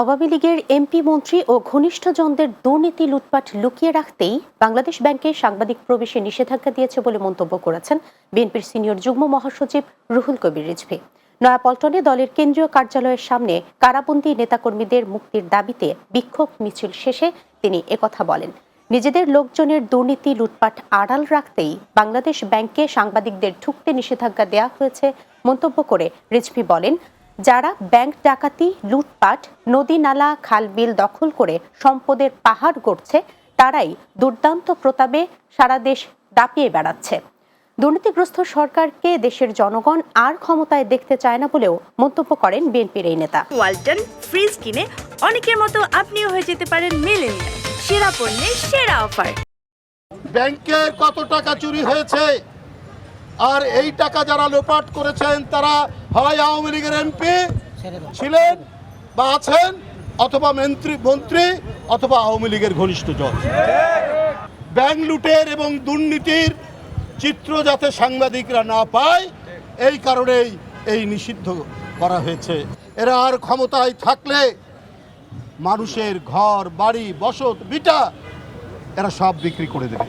আওয়ামী লীগের এমপি মন্ত্রী ও ঘনিষ্ঠজনদের দুর্নীতি লুটপাট লুকিয়ে রাখতেই বাংলাদেশ ব্যাংকে সাংবাদিক প্রবেশে নিষেধাজ্ঞা দিয়েছে বলে মন্তব্য করেছেন বিএনপির সিনিয়র যুগ্ম মহাসচিব রুহুল কবির রিজভী। নয়াপল্টনে দলের কেন্দ্রীয় কার্যালয়ের সামনে কারাবন্দী নেতাকর্মীদের মুক্তির দাবিতে বিক্ষোভ মিছিল শেষে তিনি একথা বলেন, নিজেদের লোকজনের দুর্নীতি লুটপাট আড়াল রাখতেই বাংলাদেশ ব্যাংকে সাংবাদিকদের ঢুকতে নিষেধাজ্ঞা দেওয়া হয়েছে মন্তব্য করে রিজভী বলেন যারা ব্যাংক ডাকাতি লুটপাট নদী নালা খালবিল দখল করে সম্পদের পাহাড় গড়ছে তারাই দুর্দান্ত প্রতাপে সারা দেশ দাপিয়ে বেড়াচ্ছে। দুর্নীতিগ্রস্ত সরকারকে দেশের জনগণ আর ক্ষমতায় দেখতে চায় না বলেও মন্তব্য করেন বিএনপির এই নেতা। ওয়ালটন ফ্রিজ কিনে অনেকের মতো আপনিও হয়ে যেতে পারেন মেলেনিয়া সেরা পণ্যের সেরা অফার। ব্যাংকের কত টাকা চুরি হয়েছে? আর এই টাকা যারা লোপাট করেছেন, তারা হয় আওয়ামী লীগের এমপি ছিলেন বা আছেন, অথবা মন্ত্রী মন্ত্রী, অথবা আওয়ামী লীগের ঘনিষ্ঠ জন। ব্যাংক লুটের এবং দুর্নীতির চিত্র যাতে সাংবাদিকরা না পায়, এই কারণেই এই নিষিদ্ধ করা হয়েছে। এরা আর ক্ষমতায় থাকলে মানুষের ঘর, বাড়ি, বসত, বিটা এরা সব বিক্রি করে দেবে।